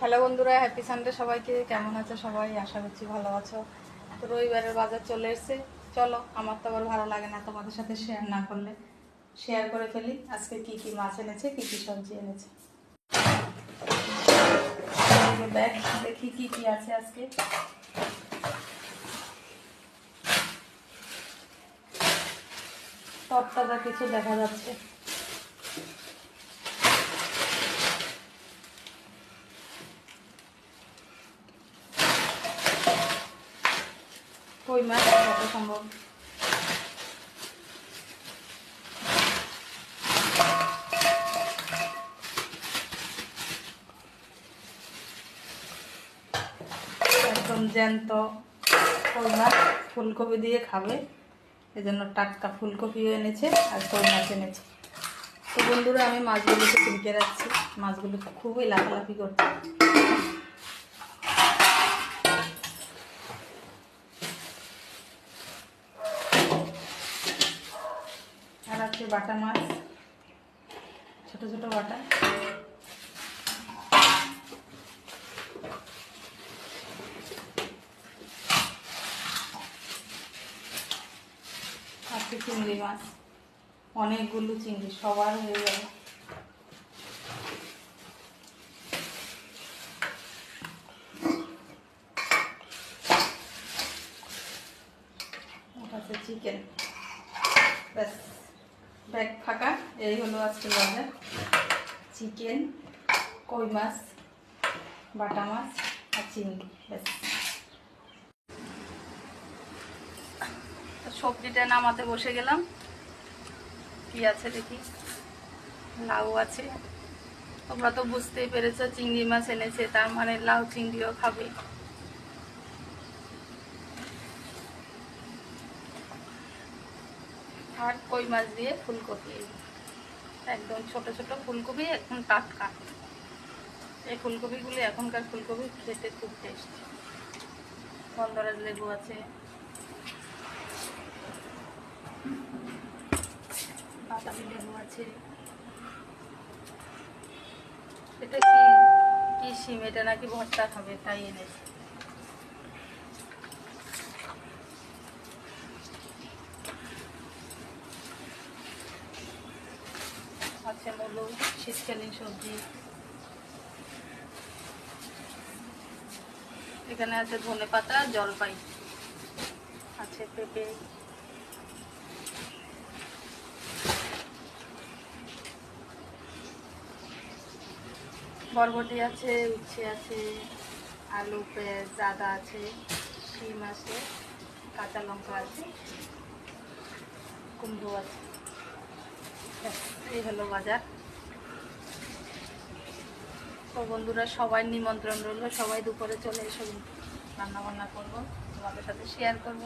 Hello বন্ধুরা happy Sunday সবাইকে। কেমন আছে সবাই? আশা করছি ভালো আছো। তো রবিবারের বাজার চলে এসেছে। চলো, আমার তো আবার ভালো লাগে না তোমাদের সাথে শেয়ার না করলে। শেয়ার করে ফেলি, আজকে কি কি মাছ এনেছে, কি কি সবজি এনেছে। দেখ, দেখি কি কি আছে আজকে। তরতাজা কিছু দেখা যাচ্ছে। কই মাছ যত সম্ভব? জ্যান্ত কই মাছ ফুলকপি দিয়ে খাবে। এজন্য টাটকা ফুলকপিও এনেছে আর কই মাছ এনেছে। তো বন্ধুরা, আমি মাছগুলোকে চিনকে রাখছি। মাছগুলো খুবই লাফালাফি করছে। আছে বাটা মাছ, ছোট ছোট বাটা। আছে চিংড়ি মাছ, অনেকগুলো চিংড়ি, সবার হয়ে ওটা চিকেন ব্যাস। ব্যাগ ফাঁকা, এই হলো আজকে বাজার। চিকেন, কই মাছ, বাটা মাছ আর চিংড়ি সবজিটা নামাতে বসে গেলাম। কি আছে দেখি? লাউ আছে। তোমরা তো বুঝতেই পেরেছ, চিংড়ি মাছ এনেছে, তার মানে লাউ, চিংড়িও খাবে। আর কই মাছ দিয়ে ফুলকপি। একদম ছোট ছোট ফুলকপি, এখন টাটকা। এই ফুলকপিগুলি এখনকার ফুলকপি খেতে খুব টেস্ট গন্ধরাজ লেবু আছে। বাতাবি লেবু আছে। এটা কি কি সিম এটা নাকি ভর্তা খাবে তাই এনেছে। মূলো শীতকালীন সবজি। এখানে আছে ধনে পাতা, জলপাই, আছে পেঁপে। বরবটি আছে, উচ্ছে আছে, আলু পেঁয়াজ, আদা আছে, শিম আছে, কাঁচা লঙ্কা আছে, কুমড়ো আছে। এই হলো বাজার তো বন্ধুরা, সবাই নিমন্ত্রণ রইল। সবাই দুপুরে চলে এসব রান্না বান্না করব, তোমাদের সাথে শেয়ার করব।